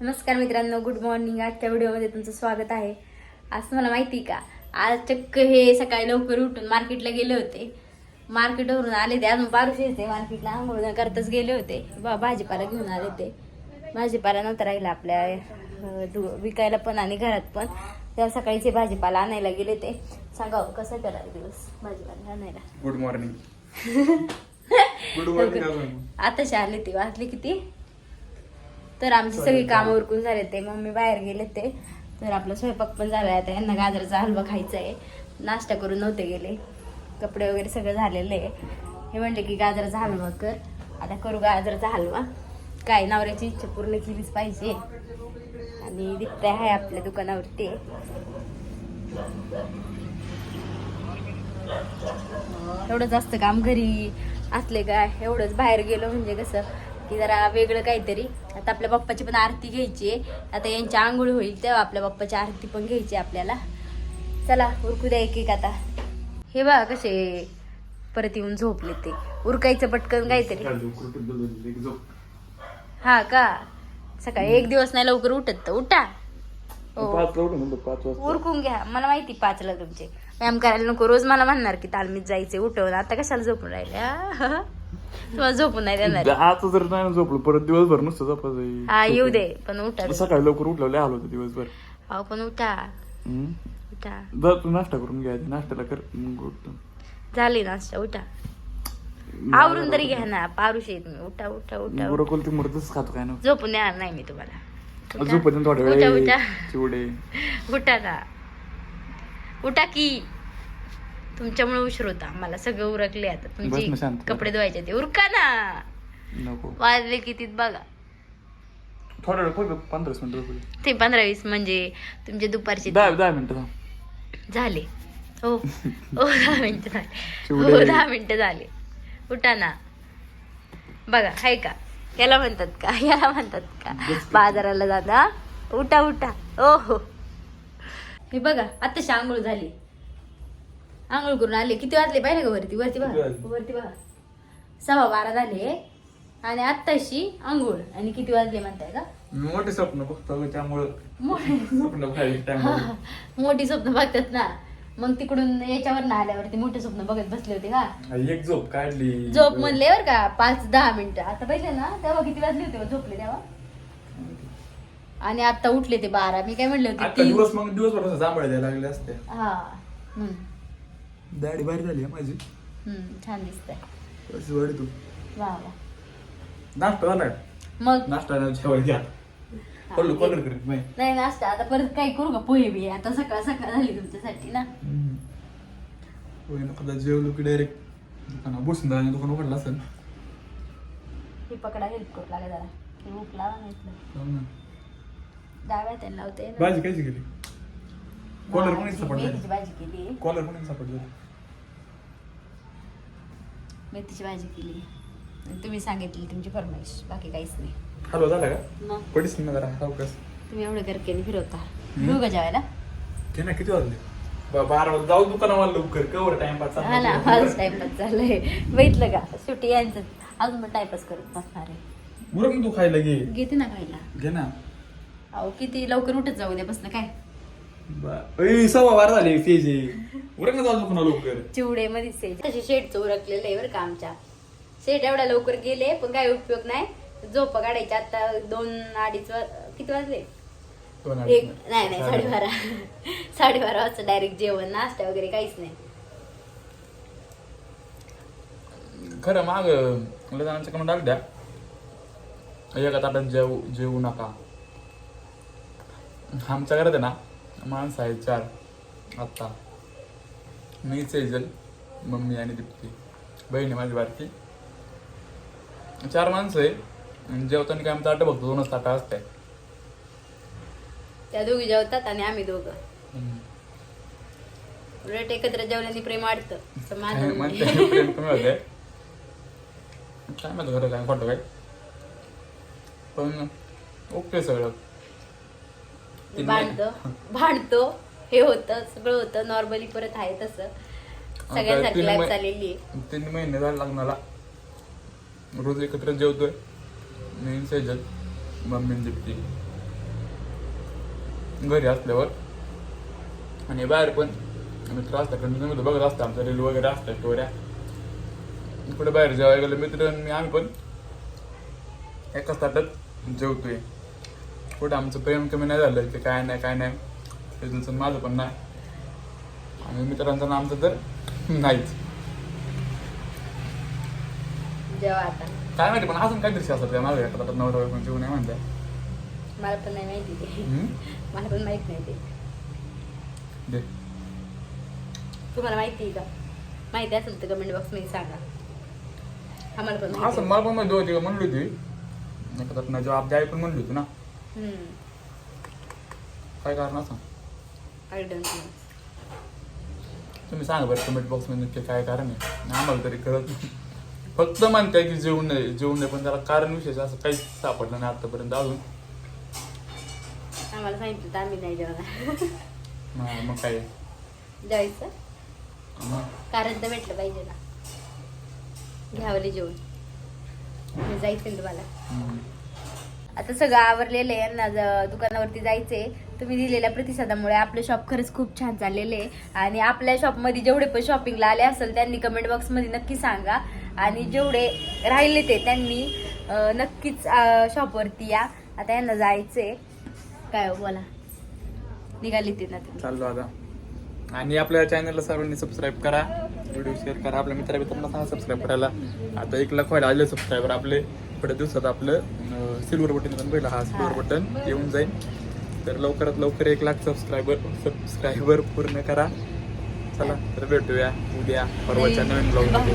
नमस्कार मित्रांनो good morning आजच्या व्हिडिओमध्ये तुमचं स्वागत आहे. आज मला माहिती का? आज चक्क हे सकाळी लवकर उठून मार्केटला गेले होते. मार्केटवरून आले ते अजून पारुशे येते. मार्केटला आंघोळ करताच गेले होते. बा भाजीपाला घेऊन आले ते. भाजीपाला नंतर राहिला आपल्या विकायला पण आणि घरात पण. त्या सकाळीचे भाजीपाला आणायला गेले ते. सांगावं कसं करा दिवस भाजीपाला आणायला? गुड मॉर्निंग गुड मॉर्निंग अजून. आताशी आले ते वाजले किती? तर आमची सगळी कामं उरकून झाले ते. मम्मी बाहेर गेले ते. तर आपला स्वयंपाक पण झाला आहे आता. यांना गाजराचा हलवा खायचा आहे. नाश्ता करून नव्हते गेले. कपडे वगैरे सगळं झालेलं आहे. हे म्हणले की गाजराचा हलवा कर. आता करू गाजराचा हलवा. काय नवऱ्याची इच्छा पूर्ण केलीच पाहिजे. आणि दिखते आहे आपल्या दुकानावरती. एवढं जास्त काम घरी. असले काय? एवढंच बाहेर गेलो म्हणजे कसं? की जरा वेगळं काहीतरी. आता आपल्या बाप्पाची पण आरती घ्यायची आहे. आता यांची आंघोळ होईल तेव्हा आपल्या बाप्पाची आरती पण घ्यायची आपल्याला. चला उरकू द्या एक एक आता. हे बघा कसे परत येऊन झोपले ते. उरकायचं पटकन काहीतरी. हा का? सकाळी एक दिवस नाही लवकर उठत तर उठा. हो. उरकून घ्या. मला माहिती पाचला तुमचे. व्यायाम करायला नको. रोज मला म्हणणार की तालमीत जायचे उठवून आता कशाला झोपून राहिल्या? तुम्हाला झोपून नाही देणार. आता जर नाही ना झोपलो परत दिवसभर नुसतं झोपायचं हा येऊ दे पण उठा सकाळी लवकर उठलो लय आलो होतो दिवसभर. अहो पण उठा. हम्म. उठा. जा तू नाश्ता करून घ्या आधी. नाश्त्याला कर मग उठतो. झाली नाश्ता उठा. आवरून तरी घ्या ना पारुशी आहे तुम्ही. उठा उठा उठा. बरं कोणती मुरतच खातो काय ना झोपून येणार नाही मी तुम्हाला. उठा. झोपत थोड्या उठा वेळ. उठा. चिवडे. उठा ना. उठा की. तुमच्यामुळे उशीर होता. मला सगळं उरकले आता. तुमचे. कपडे धुवायचे ते उरका ना. वाजले कितीत बघा. ते पंधरा वीस म्हणजे तुमचे दुपारचे. झाले. हो. हो दहा मिनिटं झाले. हो दहा मिनिटं झाले. उठा ना. बघा हाय का? याला म्हणतात का? याला म्हणतात का? बाजाराला जाता उठा उठा. ओ हो हे बघा आत्ताशी आंघोळ झाली. आंघोळ करून आले. किती वाजले पाहिले का वरती? वरती बघा. वाजले? वरती बघा. सव्वा बारा झाले. आणि आत्ताशी आंघोळ. आणि किती वाजले म्हणताय का मोठे स्वप्न बघतो त्यामुळं. मोठे. स्वप्न खाली त्यामुळे. मोठी स्वप्न बघतात ना. मग तिकडून याच्यावर ना आल्यावरती मोठे स्वप्न बघत बसले होते का? एक झोप काढली. झोप म्हणले बर का पाच दहा मिनिटं. आता पहिले ना तेव्हा किती वाजले होते झोपले तेव्हा? आणि आता उठले ते बारा. मी काय म्हणले होते आता तीन. दिवस मग दिवसभर असं जांभळे द्यायला लागले असते. हा हम्म. दाढी बाहेर झाली आहे माझी. हम्म, छान दिसतंय. वाढी तू. वा वा. नाश्ता झाला? मग? नाश्ता नाही घ्या. करीत नाही नाही नाश्ता. आता परत काय करू का? पोहे बी आता सकाळ सकाळ झाली तुमच्यासाठी ना. होय ना कदा जेवलो की डायरेक्ट दुकाना बसून दुकान उघडलं असेल. हे पकडा हेल्प करू लागा जरा. हे नाही. डाव्या त्यांना लावते. ना. भाजी कायची गेली कॉलर पण मेथीची भाजी केली कॉलर पण सापड झाली मेथीची भाजी केली आणि तुम्ही सांगितली तुमची फरमाईश बाकी काहीच नाही. हॅलो झाला का? मग? पडीस ना जरा सावकाश तुम्ही एवढं करकेने फिरवता. घेऊ का जेवायला? घे ना किती वाजले? बा- बारा वाजता जाऊ दुकानावर लवकर कवर टाइमपास हा ना माझं टाइमपास चाललंय. बघितलं का? सुट्टी यांचं. अजून पण टाइमपास करत बसणार आहे. बरं तू खायला घे. घेते ना खायला. घे ना. अहो किती लवकर उठत जाऊ द्या बसलं काय? बा- ए, सव्वा बारा झाले बरं का जाऊ दुकाना लवकर? चिवडे मध्येच आहे. तसे शेडचं उरकलेलं आहे बरं का आमच्या. शेड एवढ्या लवकर गेले पण काय उपयोग नाही. झोप काढायचे आता दोन अडीच किती वाजले? दोन एक. नाही नाही साडेबारा. साडेबारा वाजता डायरेक्ट जेवण नाश्ता वगैरे काहीच नाही. खरं माग लग्नाच्या कडून टाक द्या एका ताटात जेव जेवू नका. आमच्या घरात आहे ना माणसं आहे चार. आत्ता मी सेजल मम्मी आणि दीप्ती. बहीण आहे माझी बारकी. चार माणसं आहे. जेवताना काय आमचं ताटं बघतो दोनच ताटं असते त्या दोघी जेवतात आणि आम्ही दोघं. उलट एकत्र जेवल्याने प्रेम वाढतं. असं माझं म्हणणं आहे. म्हणते प्रेम कमी होते काय माहिती खरं काय खोटं काय? पण ओके सगळं. भांडतो भांडतो हे होतं सगळं होतं नॉर्मली परत आहे तसं. सगळ्यांसारखी तीन लाईफ चाललेली आहे. तीन महिने झाले लग्नाला. रोज एकत्र जेवतोय मी सेजल मम्मी दीप्ती. घरी असल्यावर. आणि बाहेर पण. मित्र असतात कंटिन्यू बघत असतात आमच्या रील वगैरे असतात स्टोऱ्या कुठे बाहेर जेवायला गेलं मित्र आणि मी आम्ही पण. एकाच ताटात जेवतोय. कुठं आमचं प्रेम कमी नाही झालं की काय नाही काय नाही. त्याचं माझं पण नाही. आणि मित्रांचं नाम आमचं तर नाहीच. जेव्हा आता. काय माहिती पण अजून काहीतरी असतं. त्या माझ्या नवरा बायको जेवू नाही म्हणत्या मला पण नाही माहिती ते? मला पण माहीत नाही ते. दे. तुम्हाला माहिती आहे का? माहिती असेल तर कमेंट बॉक्समध्ये सांगा. आम्हाला पण असं मला पण माहिती होती का? म्हणली होती. ताटात जेव्हा आपली आई पण म्हणली होती ना. काय कारण असं आय डोंट नो तुम्ही सांगा बरं कमेंट बॉक्समध्ये नक्की काय कारण आहे. आम्हाला तरी कळत नाही. फक्त म्हणताय की जेवू नये जेवू नये पण त्याला कारण विशेष असं काहीच सापडलं नाही आतापर्यंत अजून. आम्हाला सांगितलं तर आम्ही नाही जेवणार. मग मग काय? जायचं मग? कारण तर भेटलं पाहिजे ना. घ्यावले जेवण. मी जायचं तुम्हाला. हम्म. आता सगळं आवरलेलं आहे. यांना ज- दुकानावरती जायचंय. तुम्ही दिलेल्या प्रतिसादामुळे आपलं शॉप खरंच खूप छान चाललेलं आहे. आणि आपल्या शॉपमध्ये जेवढे पण शॉपिंगला आले असेल त्यांनी कमेंट बॉक्समध्ये नक्की सांगा. आणि जेवढे राहिले ते त्यांनी नक्कीच शॉपवरती या. आता यांना जायचंय. काय हो बोला. निघाली ते ना चाललो आता. आणि आपल्या चॅनलला सर्वांनी सबस्क्राईब करा. व्हिडिओ शेअर करा. आपल्या मित्रा मित्रांना सांगा सबस्क्राईब करायला. आता एक लाख व्हायला आले सबस्क्रायबर आपले. थोड्या दिवसात आपलं सिल्वर बटन पण पहिलं हा सिल्वर बटन येऊन जाईल. तर लवकरात लवकर एक लाख सबस्क्रायबर सबस्क्रायबर पूर्ण करा. चला तर भेटूया उद्या परवाच्या नवीन ब्लॉगमध्ये